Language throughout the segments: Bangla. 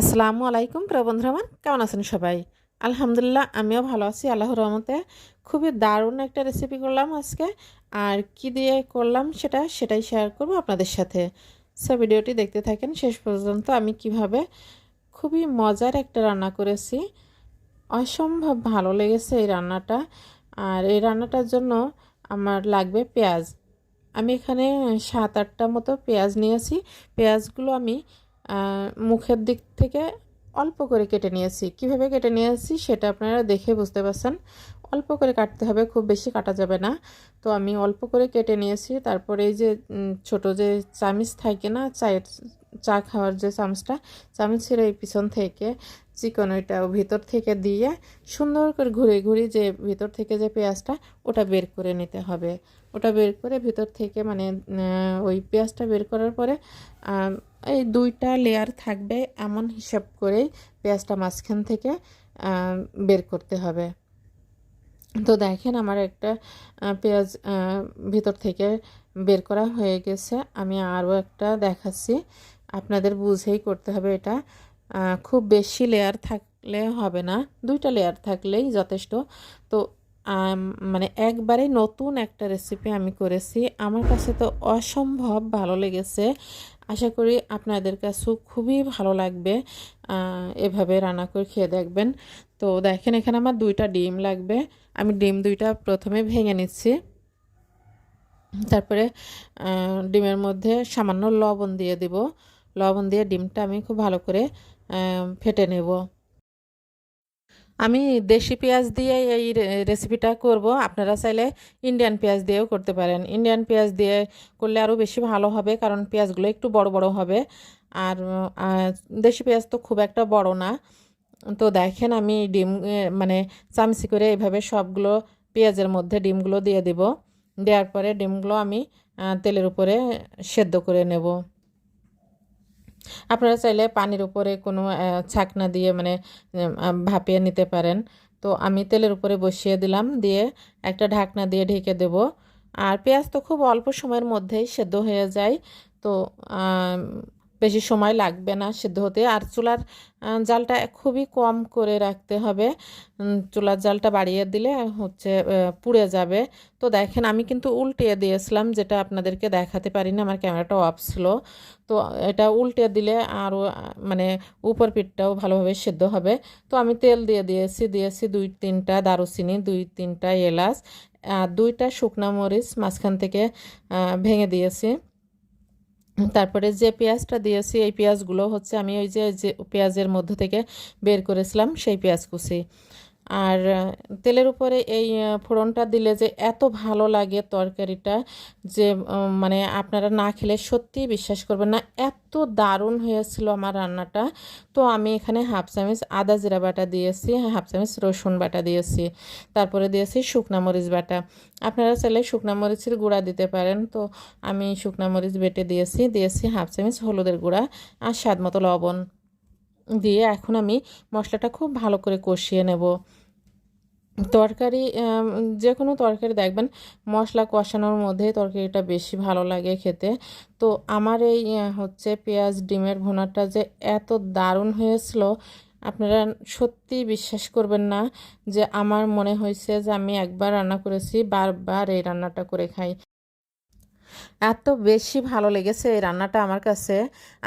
আসসালামু আলাইকুম প্রিয় বন্ধুরা আমার কেমন আছেন সবাই? আলহামদুলিল্লাহ, আমিও ভালো আছি, আল্লাহর রহমতে। খুবই দারুণ একটা রেসিপি করলাম আজকে। আর কি দিয়ে করলাম সেটা, সেটাই শেয়ার করব আপনাদের সাথে। সো ভিডিওটি দেখতে থাকেন, শেষ পর্যন্ত আমি কীভাবে খুবই মজার একটা রান্না করেছি। অসম্ভব ভালো লেগেছে এই রান্নাটা। আর এই রান্নাটার জন্য আমার লাগবে পেঁয়াজ। আমি এখানে সাত আটটা মতো পেঁয়াজ নিয়েছি। পেঁয়াজগুলো আমি মুখের দিক থেকে অল্প করে কেটে নিয়েছি। কীভাবে কেটে নিয়েছি সেটা আপনারা দেখে বুঝতে পারছেন। অল্প করে কাটতে হবে, খুব বেশি কাটা যাবে না। তো আমি অল্প করে কেটে নিয়েছি। তারপরে এই যে ছোট যে চামিচ থাকে না, চায়ের চা খাওয়ার যে চামচটা চামচের এই পিছন থেকে চিকন ওইটা ভিতর থেকে দিয়ে সুন্দর করে ঘুরে ঘুরে যে ভিতর থেকে যে পেঁয়াজটা, ওটা বের করে নিতে হবে। ওটা বের করে ভিতর থেকে মানে ওই পেঁয়াজটা বের করার পরে এই দুইটা লেয়ার থাকবে এমন হিসাব করেই পেঁয়াজটা মাঝখান থেকে বের করতে হবে। তো দেখেন আমার একটা পেঁয়াজ ভিতর থেকে বের করা হয়ে গেছে। আমি আরও একটা দেখাচ্ছি। আপনাদের বুঝেই করতে হবে এটা। খুব বেশি লেয়ার থাকলে হবে না। দুইটা লেয়ার থাকলেই যথেষ্ট। তো মানে একবারে নতুন একটা রেসিপি আমি করেছি। আমার কাছে তো অসম্ভব ভালো লেগেছে। আশা করি আপনাদের কাছেও খুবই ভালো লাগবে। এভাবে রান্না করে খেয়ে দেখবেন। তো দেখেন, এখানে আমার দুইটা ডিম লাগবে। আমি ডিম দুইটা প্রথমে ভেঙে নিচ্ছি। তারপরে ডিমের মধ্যে সামান্য লবণ দিয়ে দিব। লবণ দিয়ে ডিমটা আমি খুব ভালো করে ফেটে নেব। আমি দেশি পেঁয়াজ দিয়ে এই রেসিপিটা করব। আপনারা চাইলে ইন্ডিয়ান পেঁয়াজ দিয়েও করতে পারেন। ইন্ডিয়ান পেঁয়াজ দিয়ে করলে আরও বেশি ভালো হবে, কারণ পেঁয়াজগুলো একটু বড় বড় হবে। আর দেশি পেঁয়াজ তো খুব একটা বড় না। তো দেখেন আমি ডিম মানে চামচি করে এইভাবে সবগুলো পেঁয়াজের মধ্যে ডিমগুলো দিয়ে দিব। দেওয়ার পরে ডিমগুলো আমি তেলের উপরে সেদ্ধ করে নেব। আপনারা চাইলে পানির উপরে কোনো ছাকনা দিয়ে মানে ভাপিয়ে নিতে পারেন। তো আমি তেলের উপরে বসিয়ে দিলাম, দিয়ে একটা ঢাকনা দিয়ে ঢেকে দেব। আর পেঁয়াজ তো খুব অল্প সময়ের মধ্যেই সেদ্ধ হয়ে যায়। তো বেশি সময় লাগবে না সেদ্ধ হতে। আর চুলার জালটা খুবই কম করে রাখতে হবে। চুলার জালটা বাড়িয়ে দিলে হচ্ছে পুড়ে যাবে। তো দেখেন, আমি কিন্তু উল্টিয়ে দিয়েছিলাম, যেটা আপনাদেরকে দেখাতে পারিনি, আমার ক্যামেরাটা অফ ছিল। তো এটা উল্টে দিলে আরও মানে উপর পিঠটাও ভালোভাবে সেদ্ধ হবে। তো আমি তেল দিয়ে দিয়েছি দিয়েছি দুই তিনটা দারুচিনি, দুই তিনটা এলাচ আর দুইটা শুকনা মরিচ মাঝখান থেকে ভেঙে দিয়েছি। তারপরে যে পেঁয়াজটা দিয়েছি, এই পেঁয়াজগুলো হচ্ছে আমি ওই যে পেঁয়াজের মধ্য থেকে বের করেছিলাম, সেই পেঁয়াজ কুচি। আর তেলের উপরে এই ফোড়নটা দিলে যে এত ভালো লাগে তরকারিটা যে মানে আপনারা না খেলে সত্যিই বিশ্বাস করবেন না, এত দারুণ হয়েছিল আমার রান্নাটা। তো আমি এখানে হাফ চামচ আদা জিরা বাটা দিয়েছি, হাফ চামচ রসুন বাটা দিয়েছি, তারপরে দিয়েছি শুকনা মরিচ বাটা। আপনারা চাইলে শুকনা মরিচের গুঁড়া দিতে পারেন। তো আমি শুকনা মরিচ বেটে দিয়েছি দিয়েছি হাফ চামচ হলুদের গুঁড়া আর স্বাদ মতো লবণ। দিয়ে এখন আমি মশলাটা খুব ভালো করে কষিয়ে নেব। তরকারি যে কোনো তরকারি দেখবেন মশলা কষানোর মধ্যে তরকারিটা বেশি ভালো লাগে খেতে। তো আমার এই হচ্ছে পেঁয়াজ ডিমের ভোনাটা যে এত দারুণ হয়েছিল, আপনারা সত্যি বিশ্বাস করবেন না যে আমার মনে হয়েছে যে আমি একবার রান্না করেছি, বারবার এই রান্নাটা করে খাই। এত বেশি ভালো লেগেছে এই রান্নাটা আমার কাছে।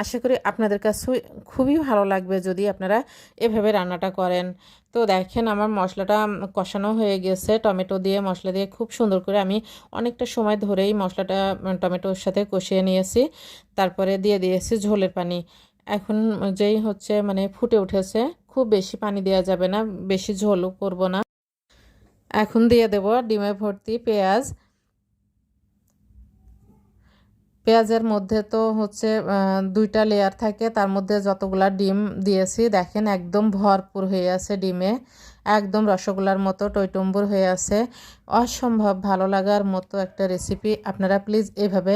আশা করি আপনাদের কাছেও খুবই ভালো লাগবে যদি আপনারা এভাবে রান্নাটা করেন। তো দেখেন আমার মশলাটা কষানো হয়ে গেছে। টমেটো দিয়ে, মশলা দিয়ে খুব সুন্দর করে আমি অনেকটা সময় ধরেই মশলাটা টমেটোর সাথে কষিয়ে নিয়েছি। তারপরে দিয়ে দিয়েছি ঝোলের পানি। এখন যেই হচ্ছে মানে ফুটে উঠেছে, খুব বেশি পানি দেওয়া যাবে না, বেশি ঝোলও করব না। এখন দিয়ে দেব ডিমে ভর্তি পেঁয়াজ। পেঁয়াজের মধ্যে তো হচ্ছে দুইটা লেয়ার থাকে। তার মধ্যে যতগুলা ডিম দিয়েছি, দেখেন একদম ভরপুর হয়ে আছে ডিমে। একদম রসগোল্লার মতো টইটম্বুর হয়ে আছে। অসম্ভব ভালো লাগার মতো একটা রেসিপি আপনারা প্লিজ এভাবে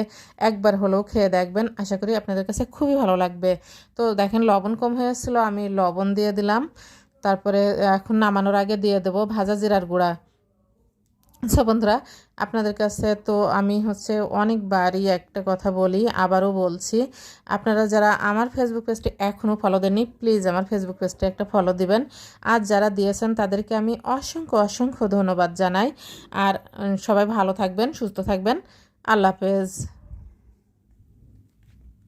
একবার হলেও খেয়ে দেখবেন। আশা করি আপনাদের কাছে খুবই ভালো লাগবে। তো দেখেন লবণ কম হয়েছিল আমি লবণ দিয়ে দিলাম। তারপরে এখন নামানোর আগে দিয়ে দেবো ভাজা জিরার গুঁড়া। সো বন্ধুরা, আপনাদের কাছে তো আমি হচ্ছে অনেকবারই একটা কথা বলি, আবারও বলছি। আপনারা যারা আমার ফেসবুক পেজটি এখনও ফলো দেননি প্লিজ আমার ফেসবুক পেজটি একটা ফলো দিবেন। আর যারা দিয়েছেন, তাদেরকে আমি অসংখ্য অসংখ্য ধন্যবাদ জানাই। আর সবাই ভালো থাকবেন, সুস্থ থাকবেন। আল্লাহ হাফেজ।